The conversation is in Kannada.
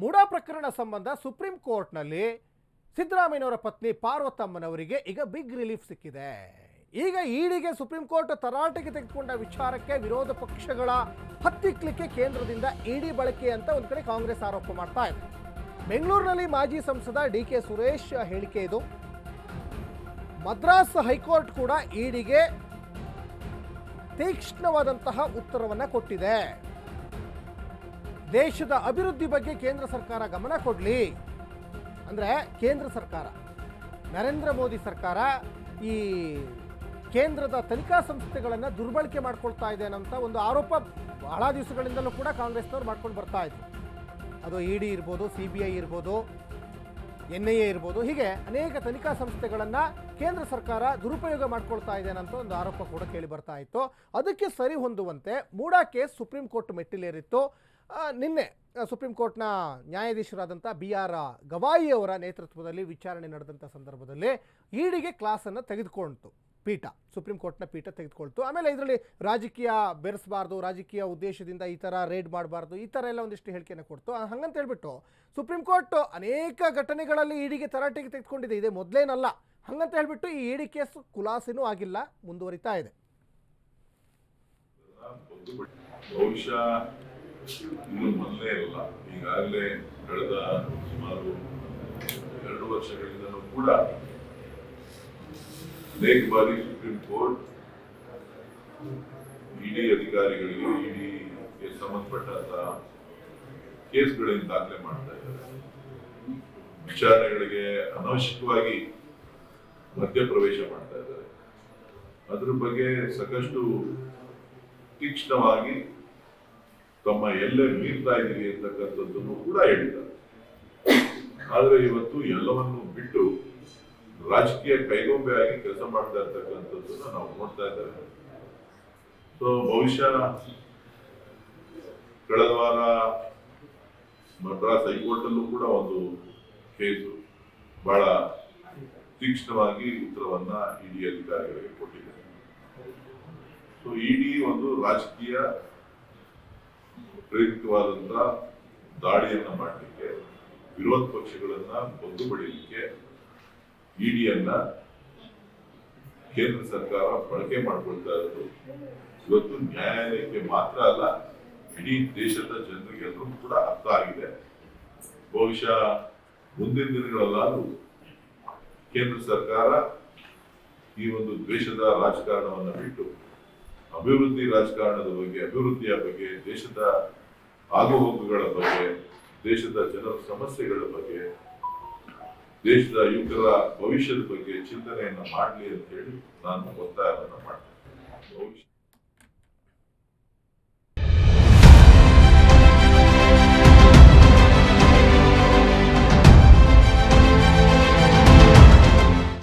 ಮೂಡಾ ಪ್ರಕರಣ ಸಂಬಂಧ ಸುಪ್ರೀಂ ಕೋರ್ಟ್ನಲ್ಲಿ ಸಿದ್ದರಾಮಯ್ಯನವರ ಪತ್ನಿ ಪಾರ್ವತಮ್ಮನವರಿಗೆ ಈಗ ಬಿಗ್ ರಿಲೀಫ್ ಸಿಕ್ಕಿದೆ. ಈಗ ಈಡಿಗೆ ಸುಪ್ರೀಂ ಕೋರ್ಟ್ ತರಾಟೆಗೆ ತೆಗೆದುಕೊಂಡ ವಿಚಾರಕ್ಕೆ ವಿರೋಧ ಪಕ್ಷಗಳ ಹತ್ತಿಕ್ಲಿಕ್ಕೆ ಕೇಂದ್ರದಿಂದ ಇಡಿ ಬಳಕೆ ಅಂತ ಒಂದು ಕಡೆ ಕಾಂಗ್ರೆಸ್ ಆರೋಪ ಮಾಡ್ತಾ ಇದೆ. ಬೆಂಗಳೂರಿನಲ್ಲಿ ಮಾಜಿ ಸಂಸದ ಡಿ ಕೆ ಸುರೇಶ್ ಹೇಳಿಕೆ ಇದು. ಮದ್ರಾಸ್ ಹೈಕೋರ್ಟ್ ಕೂಡ ಇಡಿಗೆ ತೀಕ್ಷ್ಣವಾದಂತಹ ಉತ್ತರವನ್ನು ಕೊಟ್ಟಿದೆ. ದೇಶದ ಅಭಿವೃದ್ಧಿ ಬಗ್ಗೆ ಕೇಂದ್ರ ಸರ್ಕಾರ ಗಮನ ಕೊಡಲಿ. ಅಂದರೆ ಕೇಂದ್ರ ಸರ್ಕಾರ, ನರೇಂದ್ರ ಮೋದಿ ಸರ್ಕಾರ ಈ ಕೇಂದ್ರದ ತನಿಖಾ ಸಂಸ್ಥೆಗಳನ್ನು ದುರ್ಬಳಕೆ ಮಾಡ್ಕೊಳ್ತಾ ಇದೆ ಅನ್ನೋಂಥ ಒಂದು ಆರೋಪ ಬಹಳ ದಿವಸಗಳಿಂದಲೂ ಕೂಡ ಕಾಂಗ್ರೆಸ್ನವ್ರು ಮಾಡ್ಕೊಂಡು ಬರ್ತಾ ಇದ್ರು. ಅದು ಇ ಡಿ ಇರ್ಬೋದು, ಸಿ ಬಿ ಐ ಇರ್ಬೋದು ಎನ್ ಐ ಇರ್ಬೋದು. ಹೀಗೆ ಅನೇಕ ತನಿಖಾ ಸಂಸ್ಥೆಗಳನ್ನು ಕೇಂದ್ರ ಸರ್ಕಾರ ದುರುಪಯೋಗ ಮಾಡ್ಕೊಳ್ತಾ ಇದೆ ಅಂತ ಒಂದು ಆರೋಪ ಕೂಡ ಕೇಳಿ ಬರ್ತಾ ಇತ್ತು. ಅದಕ್ಕೆ ಸರಿ ಹೊಂದುವಂತೆ ಮೂಡಾ ಕೇಸ್ ಸುಪ್ರೀಂ ಕೋರ್ಟ್ ಮೆಟ್ಟಿಲೇರಿತ್ತು. ನಿನ್ನೆ ಸುಪ್ರೀಂ ಕೋರ್ಟ್ನ ನ್ಯಾಯಾಧೀಶರಾದಂಥ ಬಿ ಆರ್ ಗವಾಯಿ ಅವರ ನೇತೃತ್ವದಲ್ಲಿ ವಿಚಾರಣೆ ನಡೆದಂಥ ಸಂದರ್ಭದಲ್ಲಿ ಈಡಿಗೆ ಕ್ಲಾಸನ್ನು ತೆಗೆದುಕೊಳ್ತು ಪೀಠ, ಸುಪ್ರೀಂ ಕೋರ್ಟ್ನ ಪೀಠ ತೆಗೆದುಕೊಳ್ತು. ಆಮೇಲೆ ಇದರಲ್ಲಿ ರಾಜಕೀಯ ಬೆರೆಸಬಾರ್ದು, ರಾಜಕೀಯ ಉದ್ದೇಶದಿಂದ ಈ ಥರ ರೇಡ್ ಮಾಡಬಾರ್ದು, ಈ ಥರ ಎಲ್ಲ ಒಂದಿಷ್ಟು ಹೇಳಿಕೆಯನ್ನು ಕೊಡ್ತು. ಹಂಗಂತ ಹೇಳ್ಬಿಟ್ಟು ಸುಪ್ರೀಂ ಕೋರ್ಟ್ ಅನೇಕ ಘಟನೆಗಳಲ್ಲಿ ಈಡಿಗೆ ತರಾಟೆಗೆ ತೆಗೆದುಕೊಂಡಿದೆ. ಇದೆ ಮೊದಲೇನಲ್ಲ. ಹಂಗಂತ ಹೇಳ್ಬಿಟ್ಟು ಈ ಇಡಿ ಕೇಸ್ ಖುಲಾಸೆನೂ ಆಗಿಲ್ಲ, ಮುಂದುವರಿತಾ ಇದೆ. ಈಗಾಗಲೇ ಕಳೆದ ಸುಮಾರು ಎರಡು ವರ್ಷಗಳಿಂದ ಕೂಡ ಅನೇಕ ಬಾರಿ ಸುಪ್ರೀಂ ಕೋರ್ಟ್, ಇಡಿ ಅಧಿಕಾರಿಗಳಿಗೆ ಇಡಿಗೆ ಸಂಬಂಧಪಟ್ಟಂತಹ ಕೇಸ್ಗಳನ್ನು ದಾಖಲೆ ಮಾಡ್ತಾ ಇದ್ದಾರೆ. ವಿಚಾರಣೆಗಳಿಗೆ ಅನವಶ್ಯಕವಾಗಿ ಮಧ್ಯಪ್ರವೇಶ ಮಾಡ್ತಾ ಇದ್ದಾರೆ. ಅದ್ರ ಬಗ್ಗೆ ಸಾಕಷ್ಟು ತೀಕ್ಷ್ಣವಾಗಿ ತಮ್ಮ ಎಲ್ಲೇ ಮೀರ್ತಾ ಇದ್ದೀವಿ ಅಂತಕ್ಕಂಥದ್ದನ್ನು ಕೂಡ ಹೇಳಿದ್ದಾರೆ. ಆದರೆ ಇವತ್ತು ಎಲ್ಲವನ್ನು ಬಿಟ್ಟು ರಾಜಕೀಯ ಕೈಗೊಂಬೆಯಾಗಿ ಕೆಲಸ ಮಾಡ್ತಾ ಇರ್ತಕ್ಕಂಥದ್ದನ್ನ ನಾವು ನೋಡ್ತಾ ಇದ್ದೇವೆ. ಸೊ ಬಹುಶಃ ಕಳೆದ ವಾರ ಮದ್ರಾಸ್ ಹೈಕೋರ್ಟ್ ಕೂಡ ಒಂದು ಕೇಸು ಬಹಳ ತೀಕ್ಷ್ಣವಾಗಿ ಉತ್ತರವನ್ನ ಇಡಿ ಅಧಿಕಾರಿಗಳಿಗೆ ಕೊಟ್ಟಿದೆ ಸೊ ಇಡಿ ಒಂದು ರಾಜಕೀಯ ಪ್ರೇರಿತವಾದಂತ ದಾಳಿಯನ್ನ ಮಾಡಲಿಕ್ಕೆ, ವಿರೋಧ ಪಕ್ಷಗಳನ್ನ ಬಗ್ಗು ಬಡಿಲಿಕ್ಕೆ ಇಡಿಯನ್ನ ಕೇಂದ್ರ ಸರ್ಕಾರ ಬಳಕೆ ಮಾಡಿಕೊಳ್ತಾ ಇರೋದು. ಇವತ್ತು ನ್ಯಾಯಾಲಯಕ್ಕೆ ಮಾತ್ರ ಅಲ್ಲ, ಇಡೀ ದೇಶದ ಜನರಿಗೆ ಎಲ್ಲರೂ ಕೂಡ ಅರ್ಥ ಆಗಿದೆ. ಬಹುಶಃ ಮುಂದಿನ ದಿನಗಳಲ್ಲಾದ್ರೂ ಕೇಂದ್ರ ಸರ್ಕಾರ ಈ ಒಂದು ದ್ವೇಷದ ರಾಜಕಾರಣವನ್ನ ಬಿಟ್ಟು, ಅಭಿವೃದ್ಧಿ ರಾಜಕಾರಣದ ಬಗ್ಗೆ, ಅಭಿವೃದ್ಧಿಯ ಬಗ್ಗೆ, ದೇಶದ ಆಗುಹೋಗುಗಳ ಬಗ್ಗೆ, ದೇಶದ ಜನರ ಸಮಸ್ಯೆಗಳ ಬಗ್ಗೆ ದೇಶದ ಯುವಕರ ಭವಿಷ್ಯದ ಬಗ್ಗೆ ಚಿಂತನೆಯನ್ನು ಮಾಡಲಿ ಅಂತ ಹೇಳಿ ನಾನು ಒತ್ತಾಯವನ್ನು ಮಾಡ್ತೇನೆ. ಭವಿಷ್ಯ